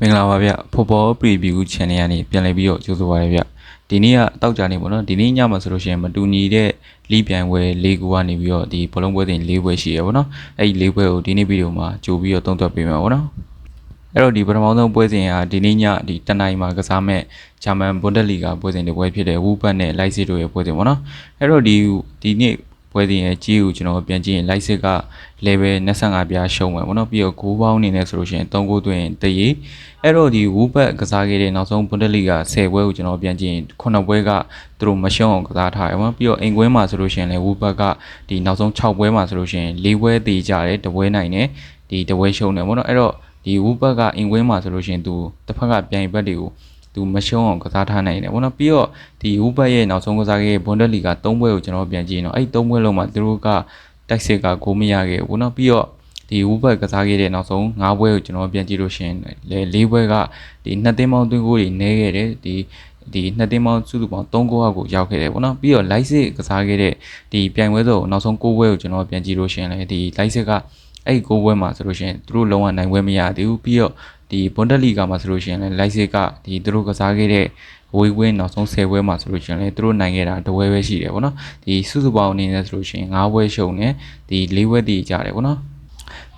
မင်္ဂလာပါဗျ Football Preview Channel ကနေပြန်လည်ပြီးတော့ကြိုဆိုပါရစေဗျဒီနေ့ကတောက်ကြနေပေါ့နော်ဒီနေ့ညမှာဆိုလို့ရှိရင်မတူညီတဲ့လီပြိုင်ပွဲ၄ခုကနေပြီးတော့ဒီဘောလုံးပွဲတင်၄ပွဲရှိရပေါ့နော်အဲ့ဒီ၄ပွဲကိုဒီနေ့ဗီဒီယိုမှာကြိုပြီးတော့သုံးသပ်ပေးမှာပေါ့နော်အဲ့တော့ဒီပထမဆုံးပွဲစဉ်ကဒီနေ့ညဒီတနင်္လာမှာကစားမဲ့ဂျာမန်ဘွန်ဒက်လီဂါပွဲစဉ်တစ်ပွဲဖြစ်တဲ့ဝူပတ်နဲ့လိုက်စစ်တို့ရဲ့ပွဲစဉ်ပေါ့နော်အဲ့တော့ဒီဒီနေ့ ပွဲစဉ်ရဲ့ကြီးကိုကျွန်တော်ပြန်ကြည့်ရင်လိုက်စစ်က level 25ပြားရှုံးမယ်ပေါ့နော်ပြီးတော့ဂိုးပေါင်းအနေနဲ့ဆိုလို့ရှိရင်3ဂိုးသွင်းတရေအဲ့တော့ဒီဝူဘက်ကစားခဲ့တဲ့နောက်ဆုံးဘွန်ဒက်လီဂါ10ပွဲကိုကျွန်တော်ပြန်ကြည့်ရင်9ပွဲကသူတို့မရှုံးအောင်ကစားထားတယ်ပေါ့နော်ပြီးတော့အိမ်ကွင်းမှာဆိုလို့ရှိရင်လည်းဝူဘက်ကဒီနောက်ဆုံး6ပွဲမှာဆိုလို့ရှိရင်4ပွဲတည်ကြတယ်တပွဲနိုင်တယ်ဒီတပွဲရှုံးတယ်ပေါ့နော်အဲ့တော့ဒီဝူဘက်ကအိမ်ကွင်းမှာဆိုလို့ရှိရင်သူတစ်ဖက်ကပြိုင်ဘက်တွေကို သူမရှုံးအောင်ကစားထားနိုင်တယ်ပေါ့နော်ပြီးတော့ဒီဟူဘတ်ရဲ့နောက်ဆုံးကစားခဲ့တဲ့ဘွန်ဒက်လီက3ပွဲကိုကျွန်တော်ပြန်ကြည့်ရင်တော့အဲ့3ပွဲလုံးမှာသူတို့ကတိုက်စစ်ကဂိုးမရခဲ့ဘူးပေါ့နော်ပြီးတော့ဒီဝူဘတ်ကစားခဲ့တဲ့နောက်ဆုံး9ပွဲကိုကျွန်တော်ပြန်ကြည့်လို့ရှင်လေ၄ပွဲကဒီနှစ်သိန်းပေါင်းသွင်းကိုတွေနည်းခဲ့တယ်ဒီဒီနှစ်သိန်းပေါင်းစုစုပေါင်း3ကိုအောက်ကိုရောက်ခဲ့တယ်ပေါ့နော်ပြီးတော့ live စစ်ကစားခဲ့တဲ့ဒီပြိုင်ပွဲဆိုနောက်ဆုံး9ပွဲကိုကျွန်တော်ပြန်ကြည့်လို့ရှင်လေဒီ live စစ်ကအဲ့9ပွဲမှာဆိုလို့ရှင်သူတို့လုံးဝနိုင်ပွဲမရသေးဘူးပြီးတော့ ဒီဘွန်ဒက်လီဂါမှာဆိုလို့ရှိရင်လည်း live စစ်ကဒီသူတို့ကစားခဲ့တဲ့ဝေးဝင်းနောက်ဆုံး10ပွဲမှာဆိုလို့ရှိရင်လည်းသူတို့နိုင်ခဲ့တာတပွဲပဲရှိတယ်ပေါ့နော်ဒီစုစုပေါင်းအနေနဲ့ဆိုလို့ရှိရင်9ပွဲရှုံနေဒီ4ပွဲတည်ကြတယ်ပေါ့နော်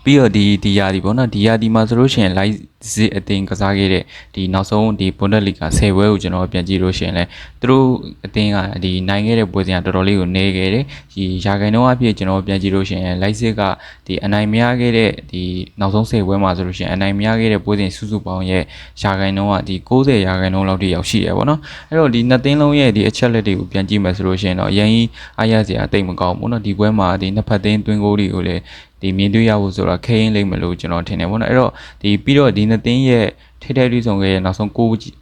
ပြီးတော့ဒီဒီယာဒီပေါ့နော်ဒီယာဒီမှာဆိုလို့ရှိရင် live စစ်အတင်းကစားခဲ့တဲ့ဒီနောက်ဆုံးဒီဘွန်ဒက်လီဂါ10ပွဲကိုကျွန်တော်ပြန်ကြည့်လို့ရှိရင်လည်းသူတို့အတင်းကဒီနိုင်ခဲ့တဲ့ပွဲစဉ်ကတော်တော်လေးကိုနေခဲ့တယ်ဒီရာဂိုင်နှုန်းအပြည့်ကျွန်တော်ပြန်ကြည့်လို့ရှိရင် live စစ်ကဒီအနိုင်မရခဲ့တဲ့ဒီနောက်ဆုံး10ပွဲမှာဆိုလို့ရှိရင်အနိုင်မရခဲ့တဲ့ပွဲစဉ်စုစုပေါင်းရဲ့ရာဂိုင်နှုန်းကဒီ60ရာဂိုင်နှုန်းလောက်ထိရောက်ရှိရပါတော့အဲ့တော့ဒီနှစ်သိန်းလုံးရဲ့ဒီအချက်လက်တွေကိုပြန်ကြည့်မယ်ဆိုလို့ရှိရင်တော့အရင်ကြီးအားရစရာတိတ်မကောင်းဘူးเนาะဒီပွဲမှာဒီနှစ်ဖက်သိန်းတွင်းကိုတွေကိုလည်း ဒီမြင်တွေ့ရဖို့ဆိုတော့ခဲရင်လိမ့်မလို့ကျွန်တော်ထင်တယ်ပေါ့နော်အဲ့တော့ဒီပြီးတော့ဒီနှစ်သိန်းရဲ့ထိထိုက်တွေ့ဆောင်ခဲ့တဲ့နောက်ဆုံး6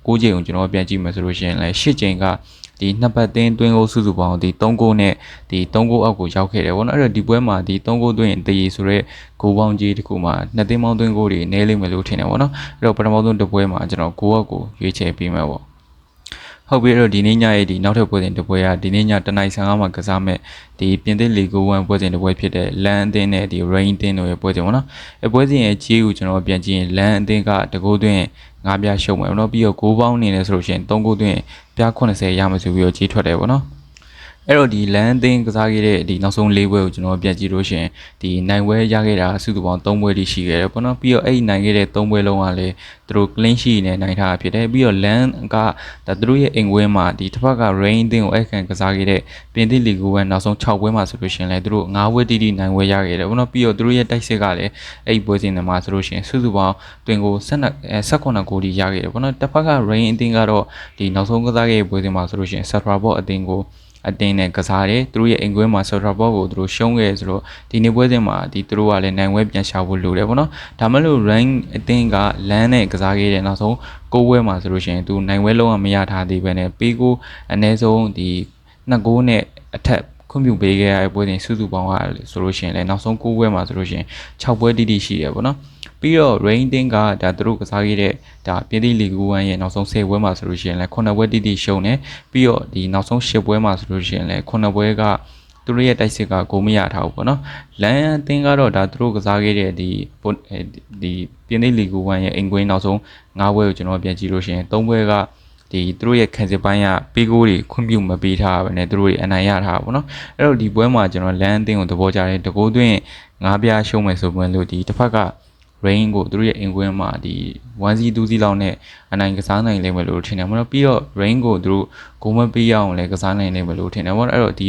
6ချိန်ကိုကျွန်တော်ပြန်ကြည့်မယ်ဆိုလို့ရှိရင်လည်း8ချိန်ကဒီနှစ်ပတ်တင်းတွင်းကိုစုစုပေါင်းဒီ3ဂိုးနဲ့ဒီ3ဂိုးအောက်ကိုရောက်ခဲ့တယ်ဗောနော်အဲ့တော့ဒီပွဲမှာဒီ3ဂိုးသွင်းတည်ရဆိုတော့ဂိုးပေါင်းကြီးတစ်ခုမှာနှစ်သိန်းပေါင်းသွင်းဂိုးတွေနည်းလိမ့်မယ်လို့ထင်တယ်ဗောနော်အဲ့တော့ပထမဆုံးတစ်ပွဲမှာကျွန်တော်ဂိုးအောက်ကိုရွေးချယ်ပေးမယ်ဗော ဟုတ်ပြီအဲ့တော့ဒီနေ့ညရဲ့ဒီနောက်ထပ်ပွဲစဉ်တစ်ပွဲကဒီနေ့ညတနိုင်15မှာကစားမဲ့ဒီပြင်သစ်လီဂို1ပွဲစဉ်တစ်ပွဲဖြစ်တဲ့လန်အသင်းနဲ့ဒီ rain အသင်းတို့ရဲ့ပွဲစဉ်ပေါ့နော်အဲပွဲစဉ်ရဲ့ကြီးကိုကျွန်တော်ပြန်ကြည့်ရင်လန်အသင်းကတကိုးသွင်းငါးပြားရှုံမယ်ပေါ့နော်ပြီးတော့ဂိုးပေါင်းအနေနဲ့ဆိုလို့ရှိရင်3ဂိုးသွင်းပြား80ရမယ်ဆိုပြီးတော့ကြီးထွက်တယ်ပေါ့နော် အဲ့တော့ဒီလန်အသင်းကစားခဲ့တဲ့ဒီနောက်ဆုံး၄ပွဲကိုကျွန်တော်ပြန်ကြည့်လို့ရှိရင်ဒီနိုင်ပွဲရခဲ့တာစုစုပေါင်း၃ပွဲတိရှိခဲ့တယ်ပေါ့နော်ပြီးတော့အဲ့ဒီနိုင်ခဲ့တဲ့၃ပွဲလုံးကလည်းသူတို့ clean sheet နဲ့နိုင်ထားတာဖြစ်တယ်ပြီးတော့ LAN ကဒါသူတို့ရဲ့အိမ်ဝင်းမှာဒီတစ်ဖက်က rain အသင်းကိုအဲ့ခံကစားခဲ့တဲ့ပြင်သစ်လီဂိုဝမ်နောက်ဆုံး6ပွဲမှာဆိုလို့ရှိရင်လည်းသူတို့9ပွဲတိတိနိုင်ပွဲရခဲ့တယ်ပေါ့နော်ပြီးတော့သူတို့ရဲ့တိုက်စစ်ကလည်းအဲ့ဒီပွဲစဉ်တွေမှာဆိုလို့ရှိရင်စုစုပေါင်းတွင်ကို12 18ဂိုးတိရခဲ့တယ်ပေါ့နော်တစ်ဖက်က rain အသင်းကတော့ဒီနောက်ဆုံးကစားခဲ့တဲ့ပွဲစဉ်မှာဆိုလို့ရှိရင် Satra Ball အသင်းကို အတင်းနဲ့ကစားတယ်သူတို့ရဲ့အိမ်ကွင်းမှာဆော်ထရာဘော့ကိုသူတို့ရှုံးခဲ့ဆိုတော့ဒီနေ့ပွဲစဉ်မှာဒီသူတို့ကလည်းနိုင်ဝဲပြန်ရှာဖို့လိုတယ်ပေါ့နော်ဒါမှမဟုတ် rank အတင်းကလမ်းနဲ့ကစားခဲ့တဲ့နောက်ဆုံးကိုဝဲမှာဆိုလို့ရှိရင်သူနိုင်ဝဲလုံးဝမရထားသေးပဲနဲ့ပေးကိုအနည်းဆုံးဒီနှစ်ကိုးနဲ့အထက် ခွင့်ပြုပေးခဲ့ရတဲ့ပွဲစဉ်စုစုပေါင်းကဆိုလို့ရှိရင်လည်းနောက်ဆုံး9ပွဲမှာဆိုလို့ရှိရင်6ပွဲတိတိရှိတယ်ပေါ့နော်ပြီးတော့ rain တင်းကဒါသူတို့ကစားခဲ့တဲ့ဒါပြည်သစ်လီဂူ1ရဲ့နောက်ဆုံး10ပွဲမှာဆိုလို့ရှိရင်လည်း9ပွဲတိတိရှုံးတယ်ပြီးတော့ဒီနောက်ဆုံး10ပွဲမှာဆိုလို့ရှိရင်လည်း9ပွဲကသူတို့ရဲ့တိုက်စစ်ကဂိုးမရထားဘူးပေါ့နော်လန်အသင်းကတော့ဒါသူတို့ကစားခဲ့တဲ့ဒီဒီပြည်သစ်လီဂူ1ရဲ့အင်ကွင်းနောက်ဆုံး9ပွဲကိုကျွန်တော်ပြန်ကြည့်လို့ရှိရင်3ပွဲက ဒီသူတို့ရဲ့ခံစစ်ပိုင်းကပေးကိုတွေခွင့်ပြုမပေးထားပါနဲ့သူတို့တွေအနိုင်ရထားပါဘောနော်အဲ့တော့ဒီပွဲမှာကျွန်တော်လန်အသင်းကိုသဘောကျတယ်တကိုးသွင်းငါးပြားရှုံးမယ်ဆိုပွင့်လို့ဒီတစ်ဖက်က rain ကိုသူတို့ရဲ့အင်ကွင်းမှာဒီ1 2 2လောက်နဲ့အနိုင်ကစားနိုင်လိမ့်မယ်လို့ထင်တယ်မဟုတ်ပြီးတော့ rain ကိုသူတို့ဂိုးမပေးအောင်လည်းကစားနိုင်လိမ့်မယ်လို့ထင်တယ်ပေါ့အဲ့တော့ဒီ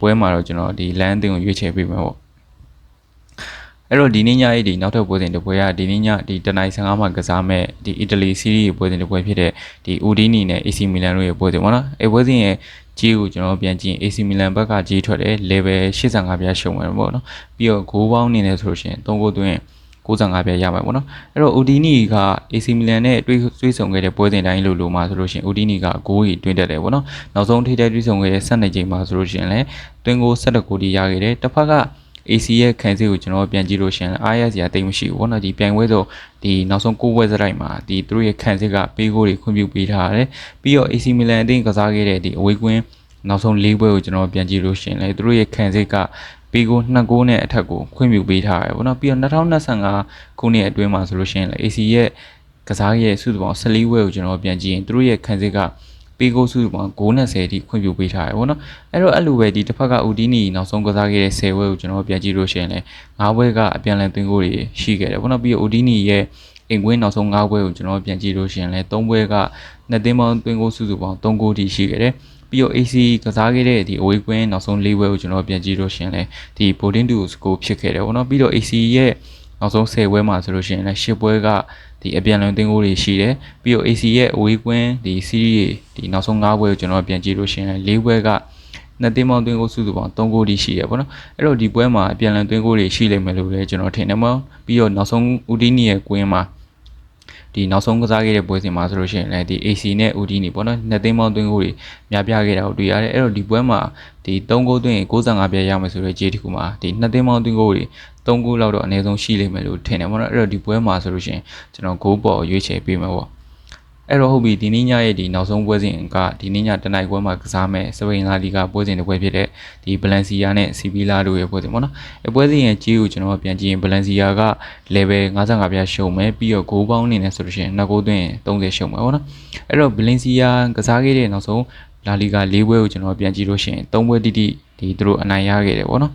ပွဲမှာတော့ကျွန်တော်ဒီ land အသင်းကိုရွေးချယ်ပေးမယ်ပေါ့ အဲ့တော့ဒီနေ့ညရေးဒီနောက်ထပ်ပွဲစဉ်တစ်ပွဲကဒီနေ့ညဒီတနိုင်15မှာကစားမဲ့ဒီအီတလီစီးရီးပွဲစဉ်တစ်ပွဲဖြစ်တဲ့ဒီအူဒီနီနဲ့ AC Milan တို့ရဲ့ပွဲစဉ်ပေါ့နော်အဲ့ပွဲစဉ်ရဲ့ကြီးကိုကျွန်တော်ပြန်ကြည့် AC Milan ဘက်ကကြီးထွက်တယ် level 85ပြားရှုံတယ်ပေါ့နော်ပြီးတော့ဂိုးပေါင်းနေတယ်ဆိုလို့ရှိရင်3ဂိုးသွင်း65ပြရမှာပေါ့နော်အဲ့တော့ Udini က AC Milan နဲ့တွေ့တွေ့ဆုံခဲ့တဲ့ပွဲစဉ်တိုင်းလို့လို့မှာဆိုလို့ရှိရင် Udini ကဂိုးကြီးတွင်းတက်တယ်ပေါ့နော်နောက်ဆုံးထိတဲ့တွေ့ဆုံခဲ့တဲ့12ချိန်မှာဆိုလို့ရှိရင်လည်းတွင်းဂိုး17ဂိုးတီးရခဲ့တယ်တစ်ဖက်က AC ရဲ့ခံစစ်ကိုကျွန်တော်ပြန်ကြည့်လို့ရှင်အားရစရာတိတ်မရှိဘူးပေါ့နော်ဒီပြိုင်ပွဲဆိုဒီနောက်ဆုံးကိုးပွဲစရိုက်မှာဒီသူတို့ရဲ့ခံစစ်ကပေးကိုတွေခွင့်ပြုပေးထားတယ်ပြီးတော့ AC Milan အသင်းကစားခဲ့တဲ့ဒီအဝေးကွင်းနောက်ဆုံး၄ပွဲကိုကျွန်တော်ပြန်ကြည့်လို့ရှင်လေသူတို့ရဲ့ခံစစ်ကပီကို2ဂိုးနဲ့အထက်ကိုခွင့်ပြုပေးထားတယ်ပေါ့နော်ပြီးတော့2025ခုနှစ်အတွင်းမှာဆိုလို့ရှိရင်လည်း AC ရဲ့ကစားရဲ့စုစုပေါင်း14ဝဲကိုကျွန်တော်ပြန်ကြည့်ရင်သူတို့ရဲ့ခံစစ်က ပေးကိုစုစုပေါင်း990အထိခွင့်ပြုပေးထားတယ်ဗောနော်အဲ့တော့အဲ့လိုပဲဒီတစ်ဖက်ကဦးဒီနီနောက်ဆုံးကစားခဲ့တဲ့10ဝဲကိုကျွန်တော်ပြန်ကြည့်လို့ရှိရင်လည်း9ဝဲကအပြန်လည်သွင်းကိုတွေရှိခဲ့တယ်ဗောနော်ပြီးတော့ဦးဒီနီရဲ့အိမ်ကွင်းနောက်ဆုံး9ဘွဲကိုကျွန်တော်ပြန်ကြည့်လို့ရှိရင်လည်း3ဘွဲကနှစ်သင်းပေါင်းသွင်းကိုစုစုပေါင်း3ဂိုးထိရှိခဲ့တယ်ပြီးတော့ AC ကစားခဲ့တဲ့ဒီအဝေးကွင်းနောက်ဆုံး၄ဘွဲကိုကျွန်တော်ပြန်ကြည့်လို့ရှိရင်လည်းဒီ Boarding to score ဖြစ်ခဲ့တယ်ဗောနော်ပြီးတော့ AC ရဲ့နောက်ဆုံး10ဘွဲမှာဆိုလို့ရှိရင်လည်း10ဘွဲက ဒီအပြန်လွန်သင်းကိုတွေရှိတယ်ပြီးတော့ AC ရဲ့အဝေးကွင်းဒီ series ဒီနောက်ဆုံး9ဘွဲကိုကျွန်တော်ပြန်ကြည့်လို့ရှိရင်လည်း၄ဘွဲကနှစ်တင်းပေါင်းသွင်းကိုစုစုပေါင်း3ဂိုးထိရှိရပေါ့နော်အဲ့တော့ဒီပွဲမှာအပြန်လန်သွင်းကိုတွေရှိလိမ့်မယ်လို့လည်းကျွန်တော်ထင်တယ်ပေါ့ပြီးတော့နောက်ဆုံးဦးဒီနီရဲ့ကွင်းမှာဒီနောက်ဆုံးကစားခဲ့တဲ့ပွဲစဉ်မှာဆိုလို့ရှိရင်လည်းဒီ AC နဲ့ UD နေပေါ့နော်နှစ်သိန်းပေါင်းသွင်းကိုတွေများပြားခဲ့တာကိုတွေ့ရတယ်အဲ့တော့ဒီပွဲမှာဒီ3ဂိုးသွင်းရင်65ပြည့်ရမယ်ဆိုတော့ဂျေးတခုမှာဒီနှစ်သိန်းပေါင်းသွင်းကိုတွေ3ဂိုးလောက်တော့အနည်းဆုံးရှိလိမ့်မယ်လို့ထင်တယ်ပေါ့နော်အဲ့တော့ဒီပွဲမှာဆိုလို့ရှိရင်ကျွန်တော်ဂိုးပေါ်ရွေးချယ်ပေးမယ်ပေါ့အဲ့တော့ဟုတ်ပြီဒီနေ့ညရဲ့ဒီနောက်ဆုံးပွဲစဉ်ကဒီနေ့ညတနိုက်ပွဲမှာကစားမဲ့စပိန်လာလီဂါပွဲစဉ်တစ်ပွဲဖြစ်တဲ့ဒီဘလန်စီယာနဲ့စီဗီလာတို့ရဲ့ပွဲစဉ်ပေါ့နော်အပွဲစဉ်ရဲ့ကြီးကိုကျွန်တော်ပြန်ကြည့်ရင်ဘလန်စီယာက level 55ပြရှုံမယ်ပြီးတော့ဂိုးပေါင်းအနေနဲ့ဆိုလို့ရှိရင်နှစ်ဂိုးသွင်း30ရှုံမယ်ပေါ့နော်အဲ့တော့ဘလန်စီယာကစားခဲ့တဲ့နောက်ဆုံးလာလီဂါ၄ပွဲကိုကျွန်တော်ပြန်ကြည့်လို့ရှိရင်၃ပွဲတိတိဒီသူတို့အနိုင်ရခဲ့တယ်ပေါ့နော်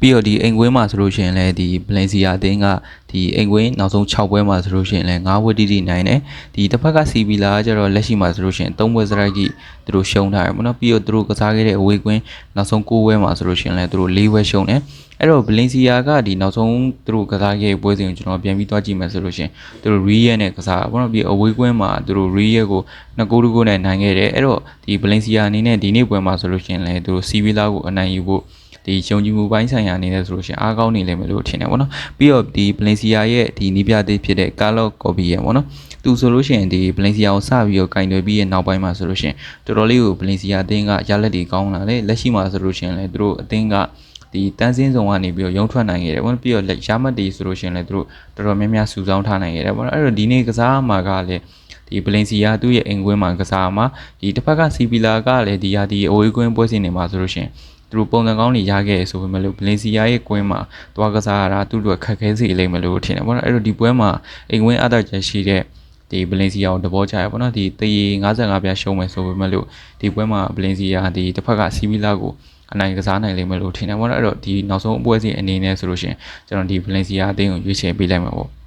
ပြီးတော့ဒီအိမ်ကွင်းမှာဆိုလို့ရှိရင်လည်းဒီဗလန်စီယာအသင်းကဒီအိမ်ကွင်းနောက်ဆုံး6ပွဲမှာဆိုလို့ရှိရင်လည်း9ပွဲတိတိနိုင်တယ်ဒီတစ်ဖက်ကစီဗီလာကကျတော့လက်ရှိမှာဆိုလို့ရှိရင်3ပွဲစရိုက်ကြီးသူတို့ရှုံးထားတယ်ပေါ့နော်ပြီးတော့သူတို့ကစားခဲ့တဲ့အဝေးကွင်းနောက်ဆုံး9ပွဲမှာဆိုလို့ရှိရင်လည်းသူတို့4ပွဲရှုံးတယ်အဲ့တော့ဗလင်စီယာကဒီနောက်ဆုံးသူတို့ကစားခဲ့ပွဲစဉ်ကိုကျွန်တော်ပြန်ပြီးသွားကြည့်မယ်ဆိုလို့ရှိရင်သူတို့ရီးရဲနဲ့ကစားပေါ့နော်ပြီးအဝေးကွင်းမှာသူတို့ရီးရဲကို2ဂိုးတဂိုးနဲ့နိုင်ခဲ့တယ်အဲ့တော့ဒီဗလင်စီယာအနေနဲ့ဒီနေ့ပွဲမှာဆိုလို့ရှိရင်လည်းသူတို့စီဗီလာကိုအနိုင်ယူဖို့ ဒီယုံကြည်မှုပိုင်းဆိုင်ရာအနေနဲ့ဆိုလို့ရှိရင်အားကောင်းနေလိမ့်မယ်လို့ထင်တယ်ပေါ့နော်ပြီးတော့ဒီဗလင်စီယာရဲ့ဒီနီးပြသေးဖြစ်တဲ့ကာလော့ကော်ဘီရဲ့ပေါ့နော်သူဆိုလို့ရှိရင်ဒီဗလင်စီယာကိုစပြီးတော့ကင်တွယ်ပြီးရဲ့နောက်ပိုင်းမှာဆိုလို့ရှိရင်တော်တော်လေးကိုဗလင်စီယာအသင်းကရလက်တွေကောင်းလာတယ်လက်ရှိမှာဆိုလို့ရှိရင်လည်းသူတို့အသင်းကဒီတန်းစင်းဆောင်ကနေပြီးတော့ရုံထွက်နိုင်ခဲ့တယ်ပေါ့နော်ပြီးတော့ရမတ်တွေဆိုလို့ရှိရင်လည်းသူတို့တော်တော်များများစုဆောင်းထားနိုင်ခဲ့တယ်ပေါ့နော်အဲ့တော့ဒီနေ့ကစားမှာကလည်းဒီဗလင်စီယာသူ့ရဲ့အင်ကွင်းမှာကစားမှာဒီတစ်ဖက်ကစီပီလာကလည်းဒီဟာဒီအဝေးကွင်းပွဲစဉ်တွေမှာဆိုလို့ရှိရင် သူတို့ပုံစံကောင်းတွေရခဲ့ဆိုပေမဲ့လို့ဗလင်စီယာရဲ့ကွင်းမှာသွားကစားရတာသူတို့ခက်ခဲစေလိမ့်မယ်လို့ထင်တယ်ပေါ့နော်အဲ့တော့ဒီပွဲမှာအိမ်ကွင်းအသက်ချက်ရှိတဲ့ဒီဗလင်စီယာကိုတဘောချရပေါ့နော်ဒီတေး55ပြားရှုံးမယ်ဆိုပေမဲ့လို့ဒီပွဲမှာဗလင်စီယာဒီတစ်ဖက်ကစီဗီလာကိုအနိုင်ကစားနိုင်လိမ့်မယ်လို့ထင်တယ်ပေါ့နော်အဲ့တော့ဒီနောက်ဆုံးအပွဲစဉ်အနေနဲ့ဆိုလို့ရှိရင်ကျွန်တော်ဒီဗလင်စီယာအသင်းကိုရွေးချယ်ပေးလိုက်မှာပေါ့